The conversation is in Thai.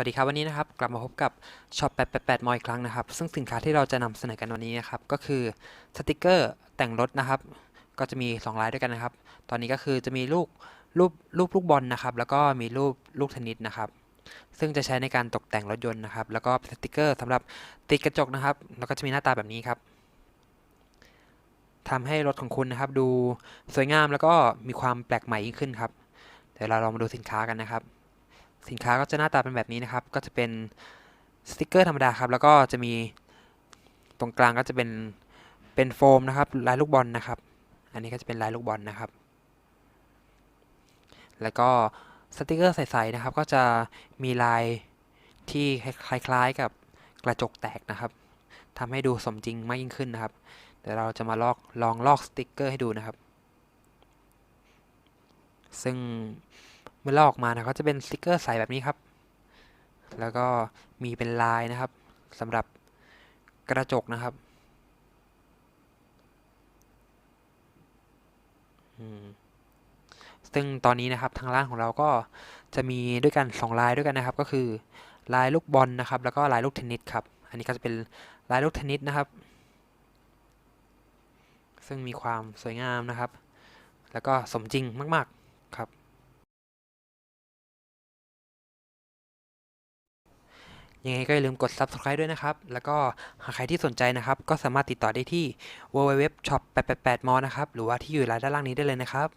วัสดีครับวันนี้นะครับกลับมาพบกับช็อป888มออีกครั้งนะครับ ซึ่งสินค้าที่เราจะนำเสนอกันวันนี้นะครับก็คือสติกเกอร์แต่งรถนะครับ ก็จะมี2ลายด้วยกันนะครับ ตอนนี้ก็คือจะมีลูกรูปรูปลูกบอลนะครับ แล้วก็มีรูปลูกเทนนิสนะครับ ซึ่งจะใช้ในการตกแต่งรถยนต์นะครับ แล้วก็สติกเกอร์สำหรับติดกระจกนะครับ แล้วก็จะมีหน้าตาแบบนี้ครับทำให้รถของคุณนะครับ ดูสวยงามแล้วก็มีความแปลกใหม่ยิ่งขึ้นครับเดี๋ยวเราลองมาดูสินค้ากันนะครับ สินค้าก็จะหน้าตาเป็นแบบนี้นะครับ ก็จะเป็นสติกเกอร์ธรรมดาครับ แล้วก็จะมีตรงกลางก็จะเป็นเป็นโฟมนะครับลายลูกบอลนะครับ อันนี้ก็จะเป็นลายลูกบอลนะครับ แล้วก็สติกเกอร์ใสๆนะครับ ก็จะมีลายที่คล้ายๆกับกระจกแตกนะครับทำให้ดูสมจริงมากยิ่งขึ้นนะครับ เดี๋ยวเราจะมาลอกลองลอกสติกเกอร์ให้ดูนะครับ ซึ่ง มื่อลอกออกมานะก็จะเป็นสติกเกอร์ใสแบบนี้ครับ แล้วก็มีเป็นลายนะครับสำหรับกระจกนะครับซึ่งตอนนี้นะครับทางร้านของเราก็จะมีด้วยกัน 2 ลายด้วยกันนะครับ ก็คือลายลูกบอลนะครับ แล้วก็ลายลูกเทนนิสครับ อันนี้ก็จะเป็นลายลูกเทนนิสนะครับ ซึ่งมีความสวยงามนะครับ แล้วก็สมจริงมาก ๆ ครับ ยังไงก็อย่าลืมกด subscribe ด้วยนะครับ แล้วก็หากใครที่สนใจนะครับ ก็สามารถติดต่อได้ที่ www shop 888 m นะครับ หรือว่าที่อยู่รายด้านล่างนี้ได้เลยนะครับ